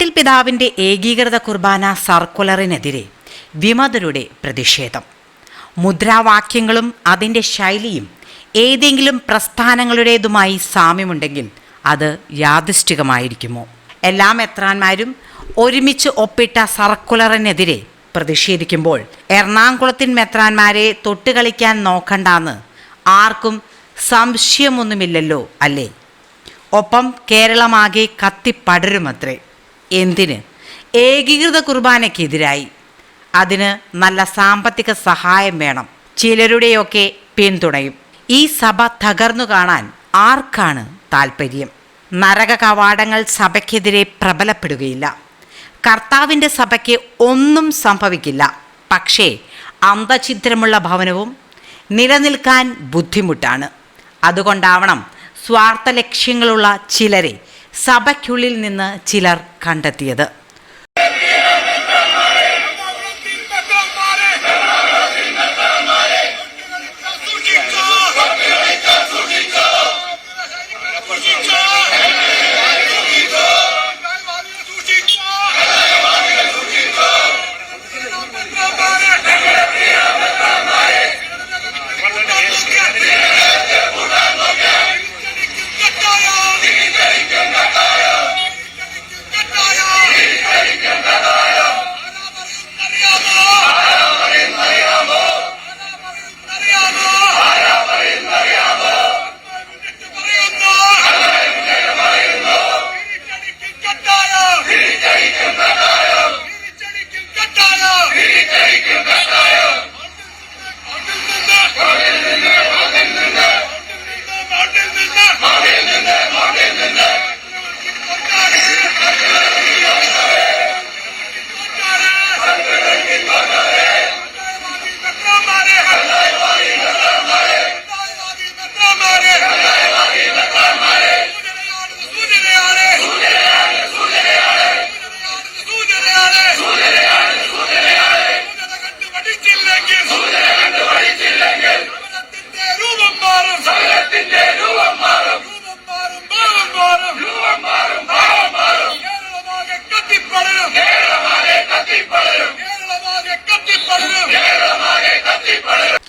സ്വർഗത്തിൽ പിതാവിന്റെ ഏകീകൃത കുർബാന സർക്കുലറിനെതിരെ വിമതരുടെ പ്രതിഷേധം. മുദ്രാവാക്യങ്ങളും അതിന്റെ ശൈലിയും ഏതെങ്കിലും പ്രസ്ഥാനങ്ങളുടേതുമായി സാമ്യമുണ്ടെങ്കിൽ അത് യാദൃഷ്ടികമായിരിക്കുമോ എല്ലാ മെത്രാന്മാരും ഒരുമിച്ച് ഒപ്പിട്ട സർക്കുലറിനെതിരെ പ്രതിഷേധിക്കുമ്പോൾ എറണാകുളത്തിൻ മെത്രാന്മാരെ തൊട്ടുകളിക്കാൻ നോക്കണ്ടാന്ന് ആർക്കും സംശയമൊന്നുമില്ലല്ലോ അല്ലേ? ഒപ്പം കേരളമാകെ കത്തിപ്പടരുമത്രേ. എന്തിന്? ഏകീകൃത കുർബാനയ്ക്കെതിരായി. അതിന് നല്ല സാമ്പത്തിക സഹായം വേണം. ചിലരുടെയൊക്കെ പിന്തുണയും. ഈ സഭ തകർന്നു കാണാൻ ആർക്കാണ് താല്പര്യം നരക കവാടങ്ങൾ സഭയ്ക്കെതിരെ പ്രബലപ്പെടുകയില്ല. കർത്താവിന്റെ സഭയ്ക്ക് ഒന്നും സംഭവിക്കില്ല. പക്ഷേ അന്തഛിദ്രമുള്ള ഭവനവും നിലനിൽക്കാൻ ബുദ്ധിമുട്ടാണ്. അതുകൊണ്ടാവണം സ്വാർത്ഥ ലക്ഷ്യങ്ങളുള്ള ചിലരെ സഭയ്ക്കുള്ളിൽ നിന്ന് ചിലർ കണ്ടെത്തിയത്.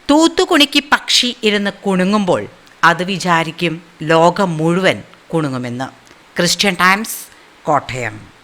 തൂത്തുകുണിക്ക് പക്ഷി ഇരുന്ന് കുണുങ്ങുമ്പോൾ അത് വിചാരിക്കും ലോകം മുഴുവൻ കുണുങ്ങുമെന്ന്. Christian times Kottayam.